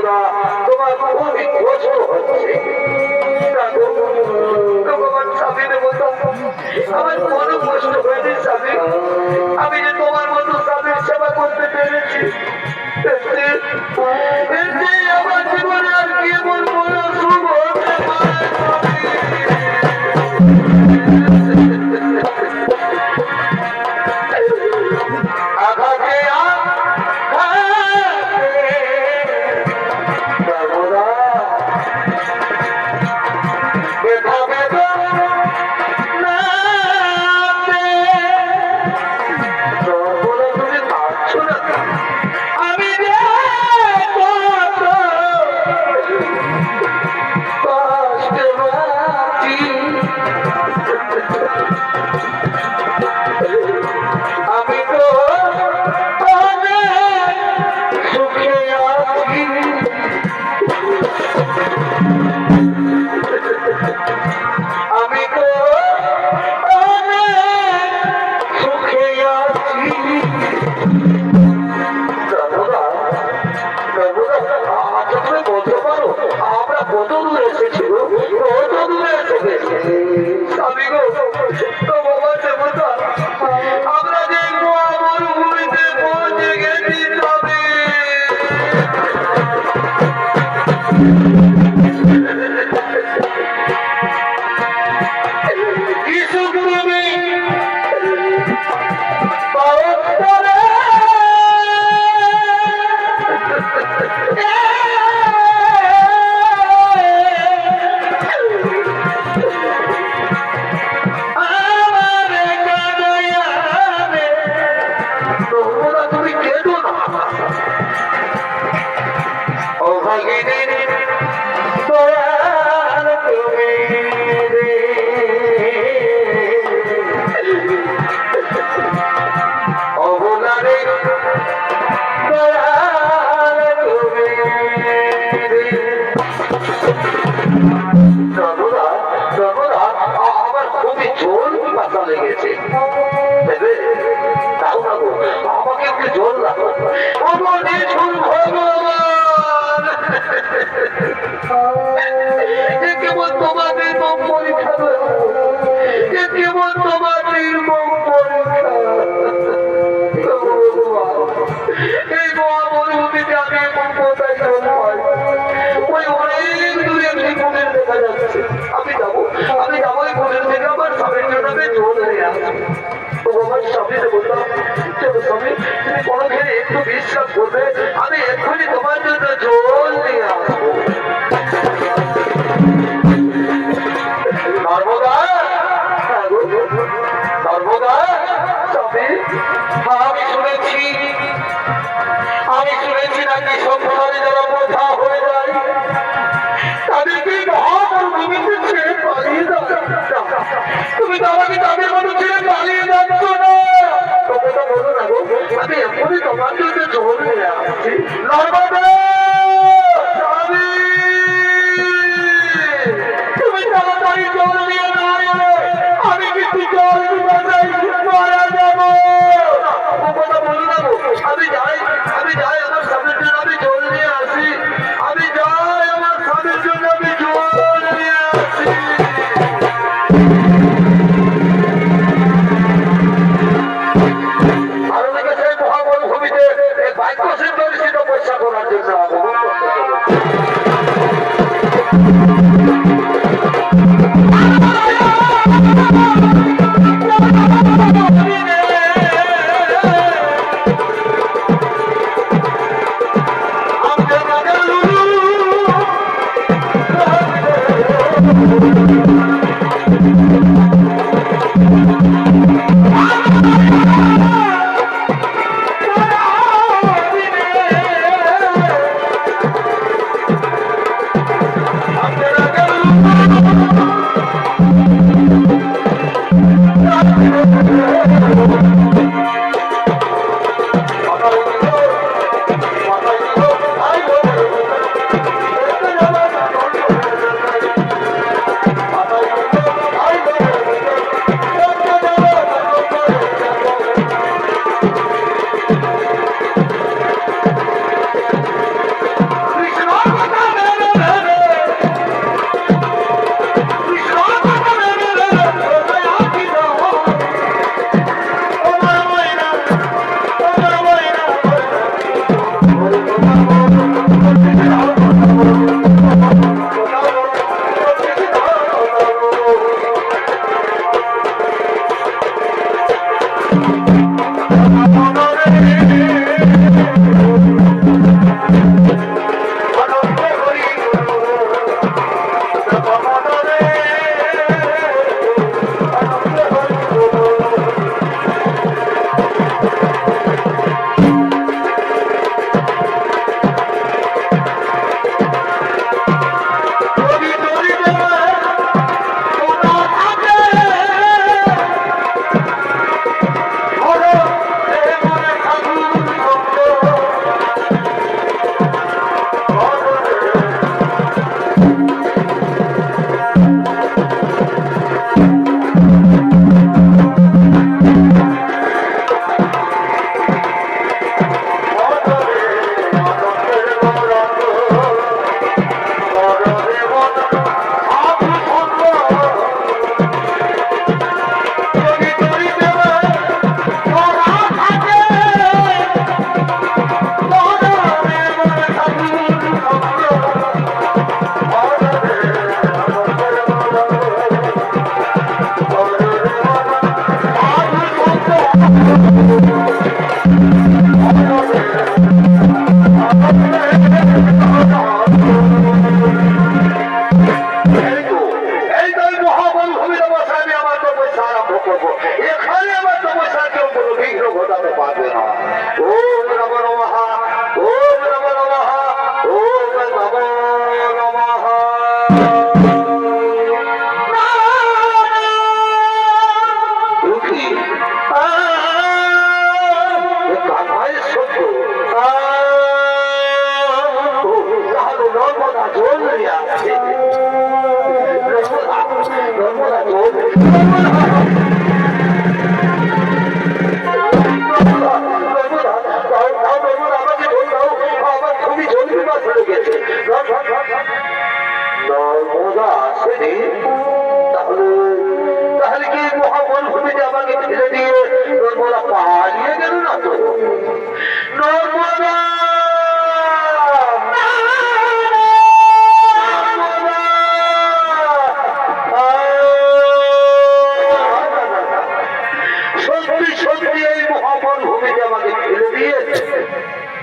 হচ্ছে তোমার খুবই কষ্ট হচ্ছে। আমার বড় কষ্ট স্বামী আমি যে তোমার মতো স্বামীর সেবা করতে পেরেছি আমার জীবনে আর কি বড় শুভ আমরা কত দূরে এসেছি আমি দেখা যাচ্ছে। আমি যাব আমি যাব ওই কুমির থেকে আমার স্বামীর জন্য আমার স্বামীকে বললাম একটু বিশ্বাস করবে। আমি এক্ষুনি তোমার জন্য জল নিয়ে আসব তুমি তো আমাকে তাদের মতো পালিয়ে যাচ্ছ না তখন বলো না গো আমি এখনই তোমার জন্য জোর হয়ে Narmada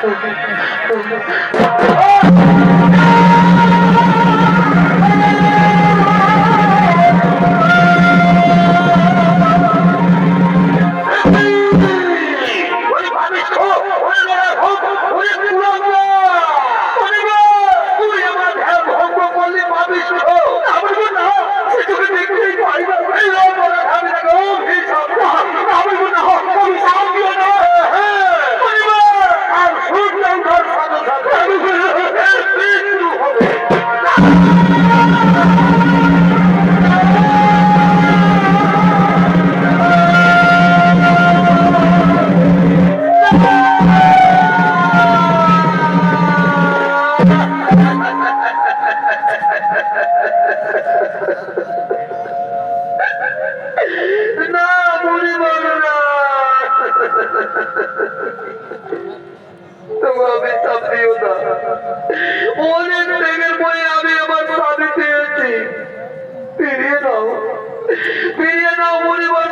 Oh, Pidiendo amor igual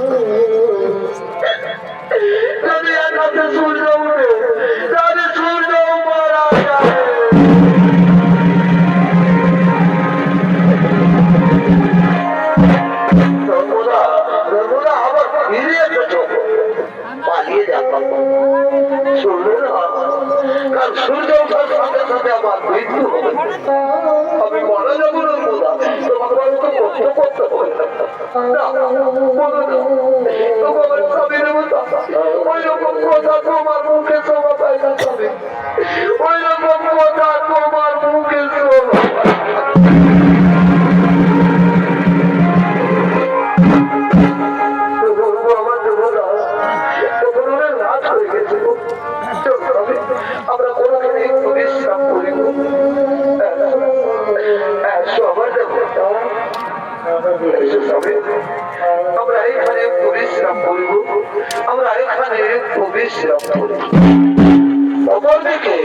Oh, বলো না। তোমার স্বামীর মতো ওই রকম কথা তোমার মুখে না ওই রকম তোমার মুখে আমরা এখানে একটু বিশ্রাম করব, আমরা এখানে একটু করব। অপরদিকে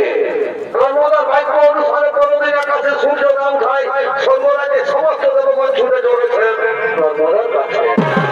অনুসারে কোনদিন আকাশে সূর্য সমস্ত দেবগণ ছুটে চলেছেন কাছে।